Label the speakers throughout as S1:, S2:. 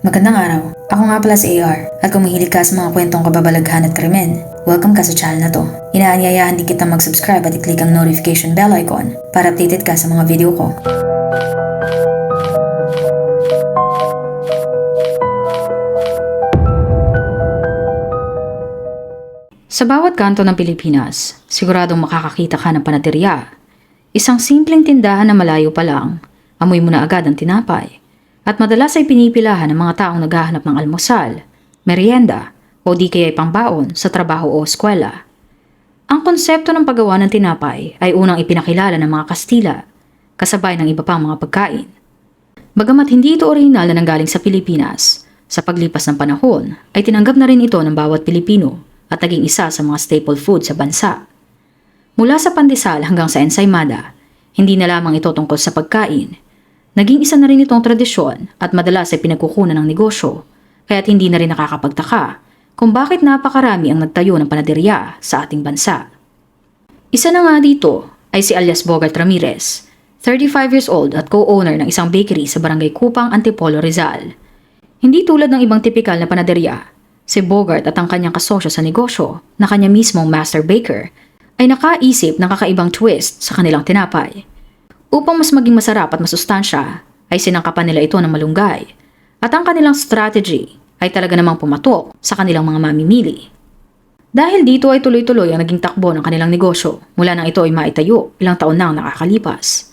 S1: Magandang araw. Ako nga pala si AR at kung ka sa mga kwentong kababalaghan at krimen, welcome ka sa channel na to. Inaanyayahan din kita mag-subscribe at i-click ang notification bell icon para updated ka sa mga video ko. Sa bawat kanto ng Pilipinas, siguradong makakakita ka ng panaterya. Isang simpleng tindahan na malayo pa lang, amoy mo na agad ang tinapay. At madalas ay pinipilahan ng mga taong naghahanap ng almusal, merienda, o di kaya'y pangbaon sa trabaho o eskwela. Ang konsepto ng paggawa ng tinapay ay unang ipinakilala ng mga Kastila, kasabay ng iba pang mga pagkain. Bagamat hindi ito orihinal na nanggaling sa Pilipinas, sa paglipas ng panahon ay tinanggap na rin ito ng bawat Pilipino at naging isa sa mga staple food sa bansa. Mula sa pandesal hanggang sa ensaymada, hindi na lamang ito tungkol sa pagkain. Naging isa na rin itong tradisyon at madalas ay pinagkukunan ng negosyo, kaya't hindi na rin nakakapagtaka kung bakit napakarami ang nagtayo ng panaderya sa ating bansa. Isa na nga dito ay si alias Bogart Ramirez, 35 years old at co-owner ng isang bakery sa barangay Kupang, Antipolo, Rizal. Hindi tulad ng ibang tipikal na panaderya, si Bogart at ang kanyang kasosyo sa negosyo na kanya mismong master baker ay nakaisip ng kakaibang twist sa kanilang tinapay. Upang mas maging masarap at masustansya, ay sinangkapan nila ito ng malunggay at ang kanilang strategy ay talaga namang pumatok sa kanilang mga mamimili. Dahil dito ay tuloy-tuloy ang naging takbo ng kanilang negosyo mula nang ito ay maitayo ilang taon na ang nakakalipas.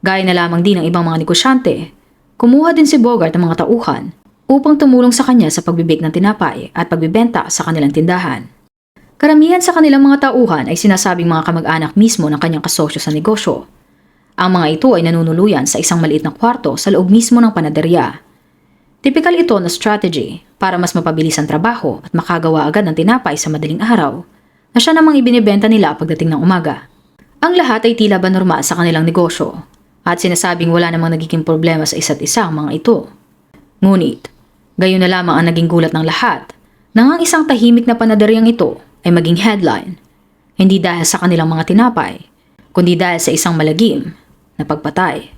S1: Gaya na lamang din ng ibang mga negosyante, kumuha din si Bogart ng mga tauhan upang tumulong sa kanya sa pagbibig ng tinapay at pagbibenta sa kanilang tindahan. Karamihan sa kanilang mga tauhan ay sinasabing mga kamag-anak mismo ng kanyang kasosyo sa negosyo. Ang mga ito ay nanunuluyan sa isang maliit na kwarto sa loob mismo ng panaderya. Tipikal ito na strategy para mas mapabilis ang trabaho at makagawa agad ng tinapay sa madaling araw na siya namang ibinibenta nila pagdating ng umaga. Ang lahat ay tila ba normal sa kanilang negosyo at sinasabing wala namang nagiging problema sa isa't isa ang mga ito. Ngunit, gayon na lamang ang naging gulat ng lahat nang ang isang tahimik na panaderyang ito ay maging headline. Hindi dahil sa kanilang mga tinapay, kundi dahil sa isang malagim na pagpatay.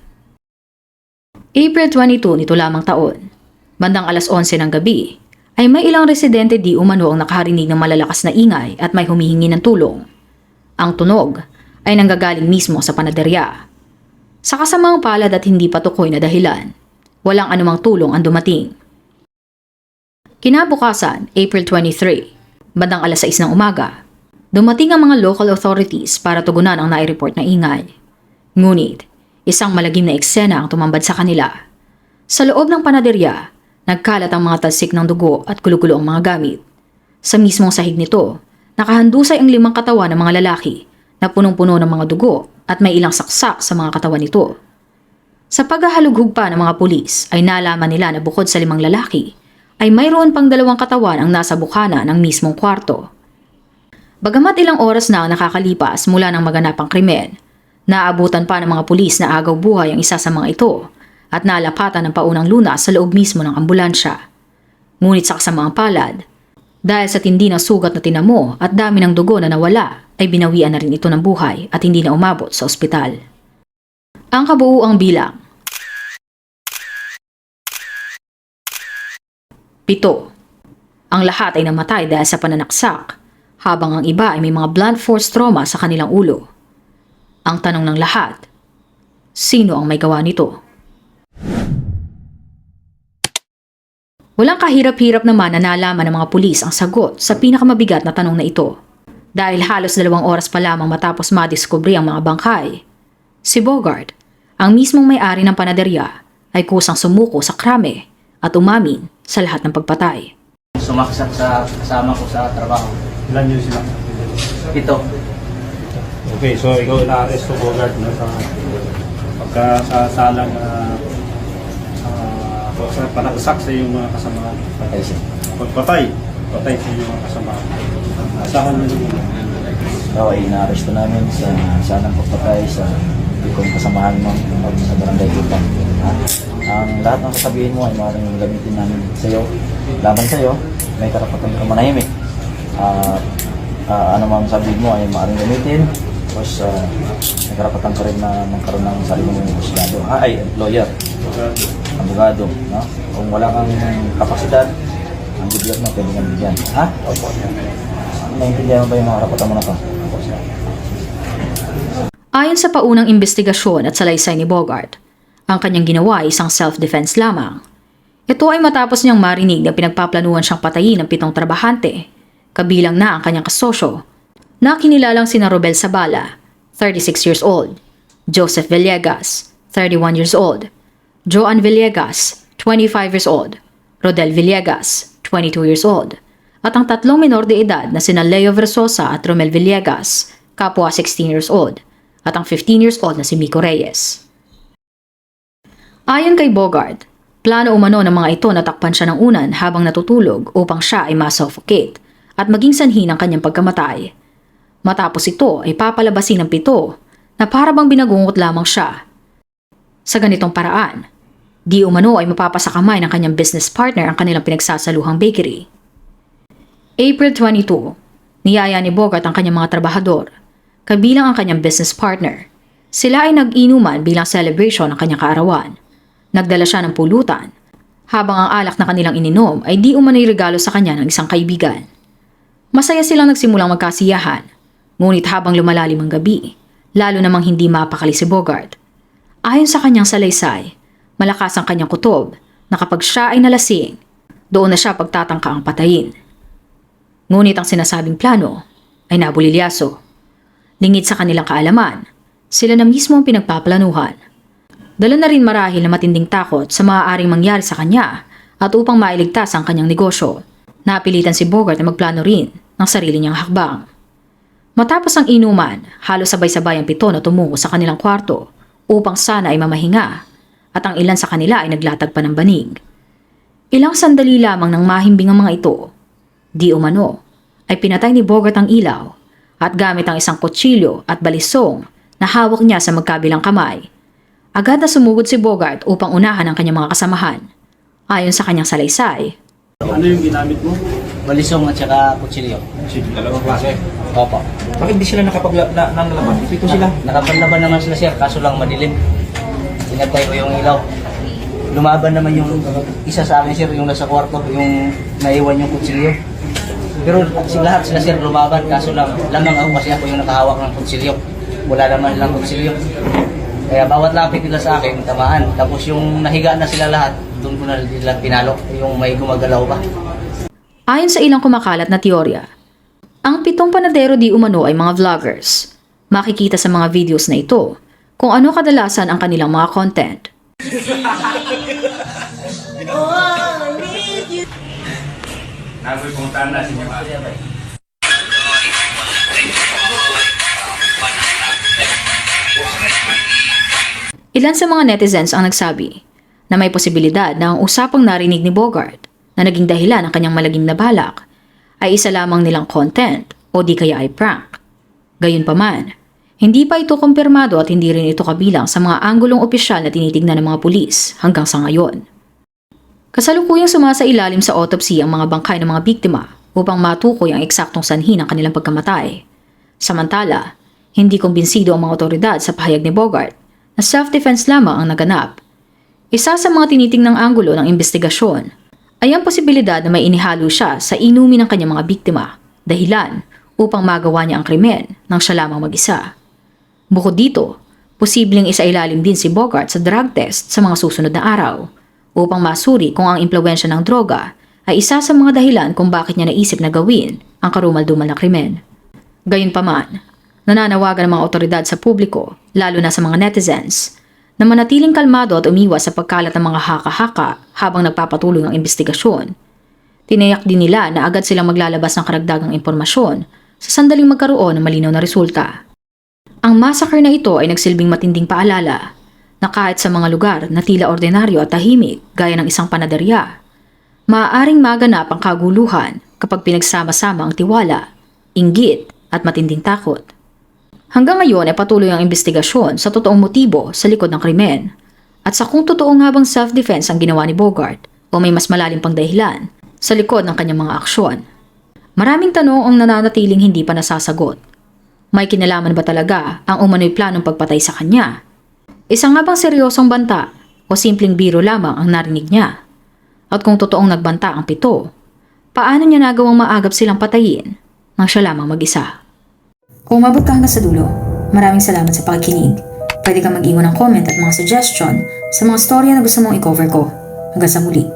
S1: April 22 nito lamang taon, bandang alas 11 ng gabi, ay may ilang residente di umano ang nakaharinig ng malalakas na ingay at may humihingi ng tulong. Ang tunog ay nanggagaling mismo sa panaderya. Sa kasamang palad at hindi patukoy na dahilan, walang anumang tulong ang dumating. Kinabukasan, April 23, bandang alas 6 ng umaga, dumating ang mga local authorities para tugunan ang nai-report na ingay. Ngunit, isang malagim na eksena ang tumambad sa kanila. Sa loob ng panaderya, nagkalat ang mga talsik ng dugo at gulo-gulo ang mga gamit. Sa mismong sahig nito, nakahandusay ang limang katawan ng mga lalaki na punong-puno ng mga dugo at may ilang saksak sa mga katawan nito. Sa paghahalughug pa ng mga pulis ay nalaman nila na bukod sa limang lalaki, ay mayroon pang dalawang katawan ang nasa bukana ng mismong kwarto. Bagamat ilang oras na ang nakakalipas mula ng maganapang krimen, naabutan pa ng mga pulis na agaw buhay ang isa sa mga ito at nalapatan ng paunang lunas sa loob mismo ng ambulansya. Ngunit sa kasamaang palad, dahil sa tindi ng sugat na tinamo at dami ng dugo na nawala, ay binawian na rin ito ng buhay at hindi na umabot sa ospital. Ang kabuuang bilang Pito. Ang lahat ay namatay dahil sa pananaksak, habang ang iba ay may mga blunt force trauma sa kanilang ulo. Ang tanong ng lahat, sino ang may gawa nito? Walang kahirap-hirap naman na nalaman ng mga pulis ang sagot sa pinakamabigat na tanong na ito. Dahil halos dalawang oras pa lamang matapos madiskubre ang mga bangkay. Si Bogart, ang mismong may-ari ng panaderya, ay kusang sumuko sa krame at umamin sa lahat ng pagpatay.
S2: Sumaksak sa kasama ko sa trabaho.
S3: Ilan yun sila?
S2: Ito,
S3: Okay, so ikaw na-arrest ko Bogart no, sa pagkasasalang uh, uh, sa panaksak sa iyong mga kasama.
S2: patay siya.
S3: Pagpatay, patay sa iyong mga kasama. Asahan mo yun.
S4: Oo, ay inaaresto namin sa sanang pagpatay sa ikong kasamahan mo sa barangay Kupang. Ha? Ang lahat ng sasabihin mo ay maaaring gamitin namin sa iyo. Laban sa iyo, may karapatan ka manahimik. At ah, ano man sabihin mo ay maaaring gamitin. Tapos ah, may karapatan ka rin na magkaroon ng sarili mong husgado. Ah, ay,
S3: Bogart.
S4: abogado, no? Kung wala kang kapasidad, ang gobyerno pwede kang bigyan. Ha? Opo. Naintindihan mo ba yung karapatan mo na to?
S1: Ayon sa paunang investigasyon at salaysay ni Bogart, ang kanyang ginawa ay isang self-defense lamang. Ito ay matapos niyang marinig na pinagpaplanuhan siyang patayin ng pitong trabahante, kabilang na ang kanyang kasosyo, na kinilalang sina Robel Sabala, 36 years old, Joseph Villegas, 31 years old, Joan Villegas, 25 years old, Rodel Villegas, 22 years old, at ang tatlong minor de edad na sina Leo Versosa at Romel Villegas, kapwa 16 years old, at ang 15 years old na si Miko Reyes. Ayon kay Bogart, plano umano ng mga ito na takpan siya ng unan habang natutulog upang siya ay masuffocate at maging sanhi ng kanyang pagkamatay. Matapos ito ay papalabasin ng pito na para bang binagungot lamang siya. Sa ganitong paraan, di umano ay mapapasakamay ng kanyang business partner ang kanilang pinagsasaluhang bakery. April 22, niyaya ni Bogart ang kanyang mga trabahador, kabilang ang kanyang business partner. Sila ay nag-inuman bilang celebration ng kanyang kaarawan. Nagdala siya ng pulutan, habang ang alak na kanilang ininom ay di umano'y regalo sa kanya ng isang kaibigan. Masaya silang nagsimulang magkasiyahan, ngunit habang lumalalim ang gabi, lalo namang hindi mapakali si Bogart. Ayon sa kanyang salaysay, malakas ang kanyang kutob na kapag siya ay nalasing, doon na siya pagtatangka ang patayin. Ngunit ang sinasabing plano ay nabulilyaso. Lingid sa kanilang kaalaman, sila na mismo ang pinagpaplanuhan. Dala na rin marahil na matinding takot sa maaaring mangyari sa kanya at upang mailigtas ang kanyang negosyo, napilitan si Bogart na magplano rin ng sarili niyang hakbang. Matapos ang inuman, halos sabay-sabay ang pito na tumungo sa kanilang kwarto upang sana ay mamahinga at ang ilan sa kanila ay naglatag pa ng banig. Ilang sandali lamang nang mahimbing ang mga ito, di umano, ay pinatay ni Bogart ang ilaw at gamit ang isang kutsilyo at balisong na hawak niya sa magkabilang kamay. Agad na sumugod si Bogart upang unahan ang kanyang mga kasamahan. Ayon sa kanyang salaysay,
S3: Ano yung ginamit mo?
S2: Balisong at saka kutsilyo.
S3: Sige, dalawang klase.
S2: Opo.
S4: Bakit di sila nakapagla na, nanlalabas? Pito sila.
S2: Nakapanlaban naman sila sir, kaso lang madilim. Pinatay ko yung ilaw. Lumaban naman yung isa sa akin sir, yung nasa kwarto, yung naiwan yung kutsilyo. Pero si lahat sila sir lumaban, kaso lang lamang ako kasi ako yung nakahawak ng kutsilyo. Wala naman lang kutsilyo. Kaya bawat lapit nila sa akin, tamaan. Tapos yung nahiga na sila lahat, doon ko na nila pinalo, yung may gumagalaw pa.
S1: ayon sa ilang kumakalat na teorya, ang pitong panadero di umano ay mga vloggers. Makikita sa mga videos na ito kung ano kadalasan ang kanilang mga content.
S3: Nagoy kong tanda sa inyo.
S1: Ilan sa mga netizens ang nagsabi na may posibilidad na ang usapang narinig ni Bogart na naging dahilan ng kanyang malagim na balak ay isa lamang nilang content o di kaya ay prank. Gayunpaman, hindi pa ito kumpirmado at hindi rin ito kabilang sa mga anggulong opisyal na tinitignan ng mga pulis hanggang sa ngayon. Kasalukuyang sumasa ilalim sa autopsy ang mga bangkay ng mga biktima upang matukoy ang eksaktong sanhi ng kanilang pagkamatay. Samantala, hindi kumbinsido ang mga otoridad sa pahayag ni Bogart na self-defense lamang ang naganap. Isa sa mga tinitingnang anggulo ng investigasyon ay ang posibilidad na may inihalo siya sa inumin ng kanyang mga biktima, dahilan upang magawa niya ang krimen nang siya lamang mag-isa. Bukod dito, posibleng isailalim din si Bogart sa drug test sa mga susunod na araw upang masuri kung ang impluensya ng droga ay isa sa mga dahilan kung bakit niya naisip na gawin ang karumal-dumal na krimen. Gayunpaman, nananawagan ng mga otoridad sa publiko, lalo na sa mga netizens, na manatiling kalmado at umiwas sa pagkalat ng mga haka-haka habang nagpapatuloy ang investigasyon. Tinayak din nila na agad silang maglalabas ng karagdagang impormasyon sa sandaling magkaroon ng malinaw na resulta. Ang massacre na ito ay nagsilbing matinding paalala na kahit sa mga lugar na tila ordinaryo at tahimik gaya ng isang panaderya, maaaring maganap ang kaguluhan kapag pinagsama-sama ang tiwala, inggit at matinding takot. Hanggang ngayon ay patuloy ang investigasyon sa totoong motibo sa likod ng krimen at sa kung totoo nga bang self-defense ang ginawa ni Bogart o may mas malalim pang dahilan sa likod ng kanyang mga aksyon. Maraming tanong ang nananatiling hindi pa nasasagot. May kinalaman ba talaga ang umano'y planong pagpatay sa kanya? Isang nga bang seryosong banta o simpleng biro lamang ang narinig niya? At kung totoong nagbanta ang pito, paano niya nagawang maagap silang patayin nang siya lamang mag-isa? Kung umabot ka hanggang sa dulo, maraming salamat sa pakikinig. Pwede kang mag-iwan ng comment at mga suggestion sa mga storya na gusto mong i-cover ko. Hanggang sa muli.